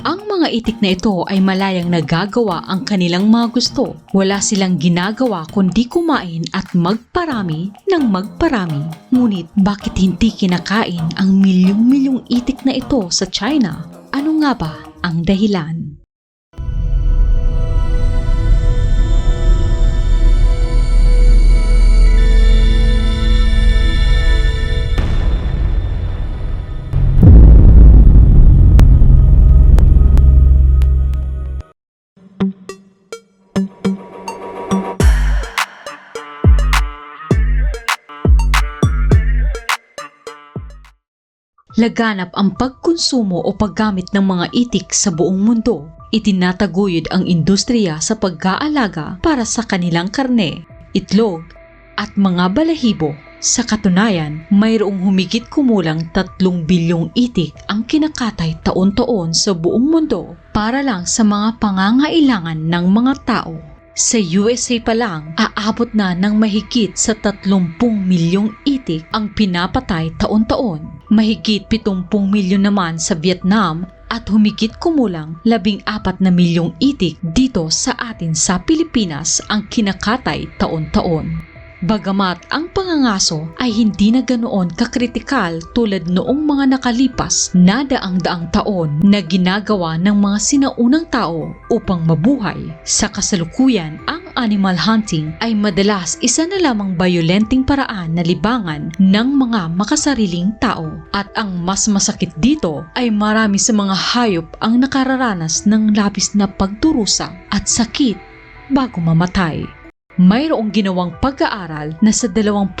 Ang mga itik na ito ay malayang nagagawa ang kanilang mga gusto. Wala silang ginagawa kundi kumain at magparami ng magparami. Ngunit bakit hindi kinakain ang milyong-milyong itik na ito sa China? Ano nga ba ang dahilan? Laganap ang pagkonsumo o paggamit ng mga itik sa buong mundo. Itinataguyod ang industriya sa pag-aalaga para sa kanilang karne, itlog, at mga balahibo. Sa katunayan, mayroong humigit kumulang 3 bilyong itik ang kinakatay taon-taon sa buong mundo para lang sa mga pangangailangan ng mga tao. Sa USA pa lang, aabot na ng mahigit sa 30 milyong itik ang pinapatay taon-taon. Mahigit 70 milyon naman sa Vietnam at humigit kumulang 14 na milyong itik dito sa atin sa Pilipinas ang kinakatay taon-taon. Bagamat ang pangangaso ay hindi na ganoon kakritikal tulad noong mga nakalipas na daang-daang taon na ginagawa ng mga sinaunang tao upang mabuhay. Sa kasalukuyan, ang animal hunting ay madalas isa na lamang bayolenteng paraan na libangan ng mga makasariling tao. At ang mas masakit dito ay marami sa mga hayop ang nakararanas ng labis na pagdurusa at sakit bago mamatay. Mayroong ginawang pag-aaral na sa 22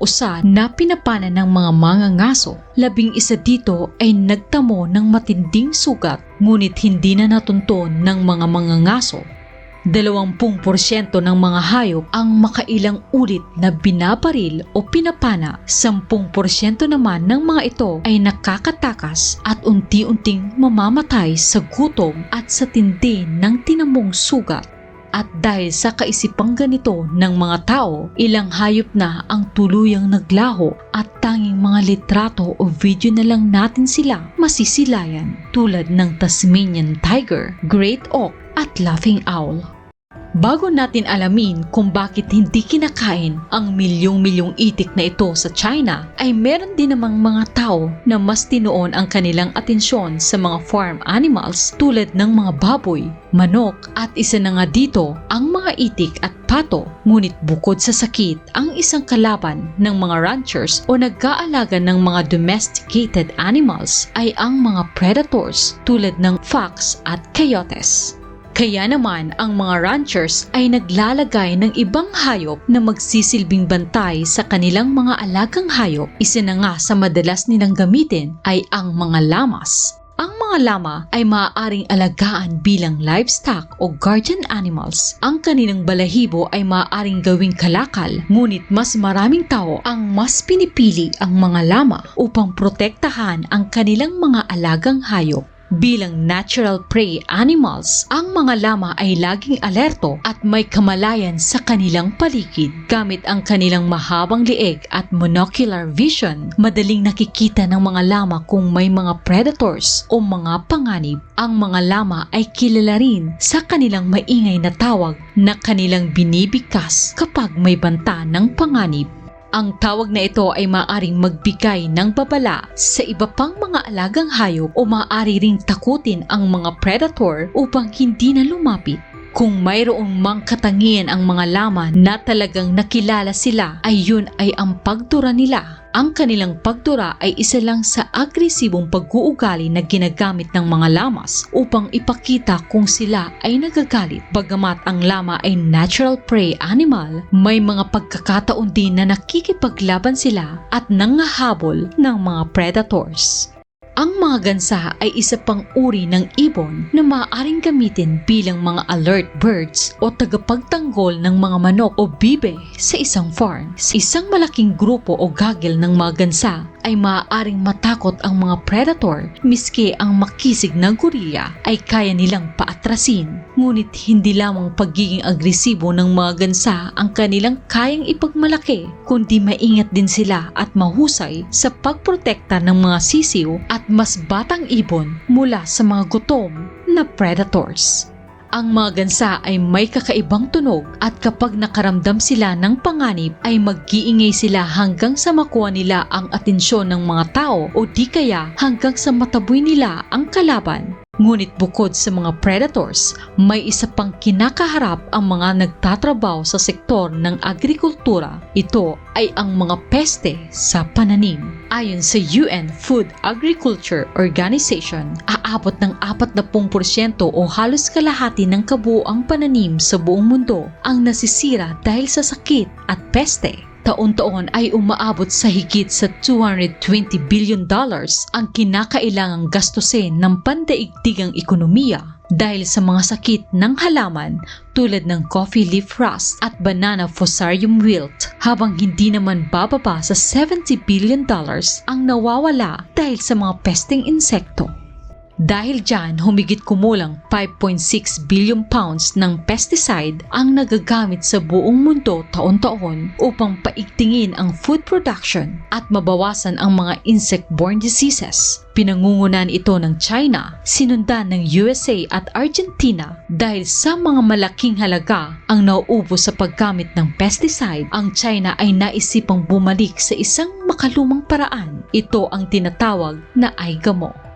usa na pinapana ng mga mangangaso, labing isa dito ay nagtamo ng matinding sugat ngunit hindi na natunton ng mga mangangaso. 20% ng mga hayop ang makailang ulit na binabaril o pinapana, 10% naman ng mga ito ay nakakatakas at unti-unting mamamatay sa gutom at sa tindi ng tinamong sugat. At dahil sa kaisipang ganito ng mga tao, ilang hayop na ang tuluyang naglaho at tanging mga litrato o video na lang natin sila masisilayan tulad ng Tasmanian Tiger, Great Oak at Laughing Owl. Bago natin alamin kung bakit hindi kinakain ang milyong-milyong itik na ito sa China, ay meron din namang mga tao na mas tinuon ang kanilang atensyon sa mga farm animals tulad ng mga baboy, manok at isa na nga dito ang mga itik at pato. Ngunit bukod sa sakit, ang isang kalaban ng mga ranchers o nag-aalaga ng mga domesticated animals ay ang mga predators tulad ng fox at coyotes. Kaya naman ang mga ranchers ay naglalagay ng ibang hayop na magsisilbing bantay sa kanilang mga alagang hayop. Isa na nga sa madalas nilang gamitin ay ang mga lamas. Ang mga lama ay maaaring alagaan bilang livestock o guardian animals. Ang kanilang balahibo ay maaaring gawing kalakal, ngunit mas maraming tao ang mas pinipili ang mga lama upang protektahan ang kanilang mga alagang hayop. Bilang natural prey animals, ang mga lama ay laging alerto at may kamalayan sa kanilang paligid. Gamit ang kanilang mahabang lieg at monocular vision, madaling nakikita ng mga lama kung may mga predators o mga panganib. Ang mga lama ay kilala rin sa kanilang maingay na tawag na kanilang binibigkas kapag may banta ng panganib. Ang tawag na ito ay maaring magbigay ng babala sa iba pang mga alagang hayop o maaari ring takutin ang mga predator upang hindi na lumapit. Kung mayroong mang katangian ang mga lama na talagang nakilala sila ay yun ay ang pagdura nila. Ang kanilang pagdura ay isa lang sa agresibong pag-uugali na ginagamit ng mga lamas upang ipakita kung sila ay nagagalit. Bagamat ang lama ay natural prey animal, may mga pagkakataon din na nakikipaglaban sila at nangahabol ng mga predators. Ang mga gansa ay isa pang uri ng ibon na maaaring gamitin bilang mga alert birds o tagapagtanggol ng mga manok o bibe sa isang farm. Sa isang malaking grupo o gagil ng mga gansa ay maaaring matakot ang mga predator miski ang makisig na gorilla ay kaya nilang paatrasin. Ngunit hindi lamang pagiging agresibo ng mga gansa ang kanilang kayang ipagmalaki, kundi maingat din sila at mahusay sa pagprotekta ng mga sisiw at mas batang ibon mula sa mga gutom na predators. Ang mga gansa ay may kakaibang tunog at kapag nakaramdam sila ng panganib ay mag-iingay sila hanggang sa makuha nila ang atensyon ng mga tao o di kaya hanggang sa mataboy nila ang kalaban. Ngunit bukod sa mga predators, may isa pang kinakaharap ang mga nagtatrabaho sa sektor ng agrikultura. Ito ay ang mga peste sa pananim. Ayon sa UN Food Agriculture Organization, aabot ng 40% o halos kalahati ng kabuoang pananim sa buong mundo ang nasisira dahil sa sakit at peste taon-taon ay umaabot sa higit sa 220 billion dollars ang kinakailangang gastusin ng pandaigdigang ekonomiya dahil sa mga sakit ng halaman tulad ng coffee leaf rust at banana fusarium wilt habang hindi naman bababa sa 70 billion dollars ang nawawala dahil sa mga pesteng insekto. Dahil dyan, humigit kumulang 5.6 billion pounds ng pesticide ang nagagamit sa buong mundo taon-taon upang paigtingin ang food production at mabawasan ang mga insect-borne diseases. Pinangungunan ito ng China, sinundan ng USA at Argentina dahil sa mga malaking halaga ang nauubos sa paggamit ng pesticide, ang China ay naisipang bumalik sa isang makalumang paraan. Ito ang tinatawag na aigamo.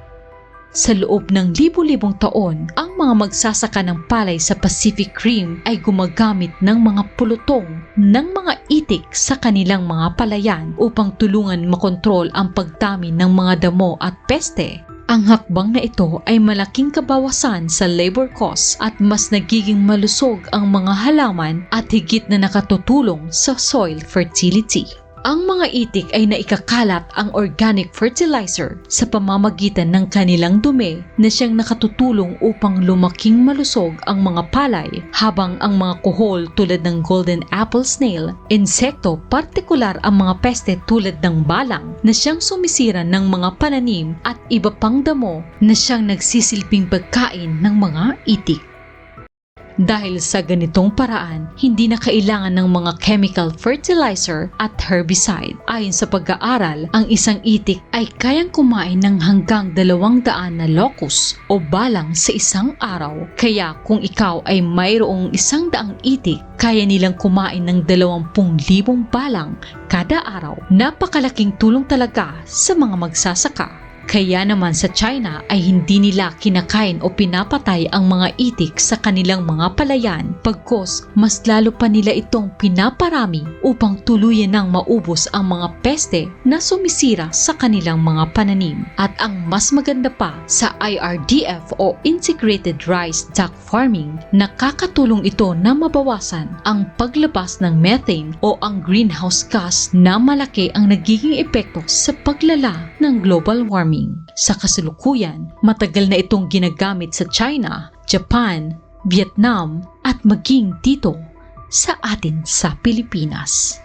Sa loob ng libu-libong taon, ang mga magsasaka ng palay sa Pacific Rim ay gumagamit ng mga pulutong ng mga itik sa kanilang mga palayan upang tulungan makontrol ang pagdami ng mga damo at peste. Ang hakbang na ito ay malaking kabawasan sa labor costs at mas nagiging malusog ang mga halaman at higit na nakatutulong sa soil fertility. Ang mga itik ay naikakalat ang organic fertilizer sa pamamagitan ng kanilang dumi na siyang nakatutulong upang lumaking malusog ang mga palay habang ang mga kuhol tulad ng golden apple snail, insekto partikular ang mga peste tulad ng balang na siyang sumisira ng mga pananim at iba pang damo na siyang nagsisilbing pagkain ng mga itik. Dahil sa ganitong paraan, hindi na kailangan ng mga chemical fertilizer at herbicide. Ayon sa pag-aaral, ang isang itik ay kayang kumain ng hanggang dalawang daan na locust o balang sa isang araw. Kaya kung ikaw ay mayroong isang daang itik, kaya nilang kumain ng dalawampung libong balang kada araw. Napakalaking tulong talaga sa mga magsasaka. Kaya naman sa China ay hindi nila kinakain o pinapatay ang mga itik sa kanilang mga palayan pagkos mas lalo pa nila itong pinaparami upang tuluyan ng maubos ang mga peste na sumisira sa kanilang mga pananim. At ang mas maganda pa sa IRDF o Integrated Rice Duck Farming, nakakatulong ito na mabawasan ang paglabas ng methane o ang greenhouse gas na malaki ang nagiging epekto sa paglala ng global warming farming. Sa kasalukuyan, matagal na itong ginagamit sa China, Japan, Vietnam at maging dito sa atin sa Pilipinas.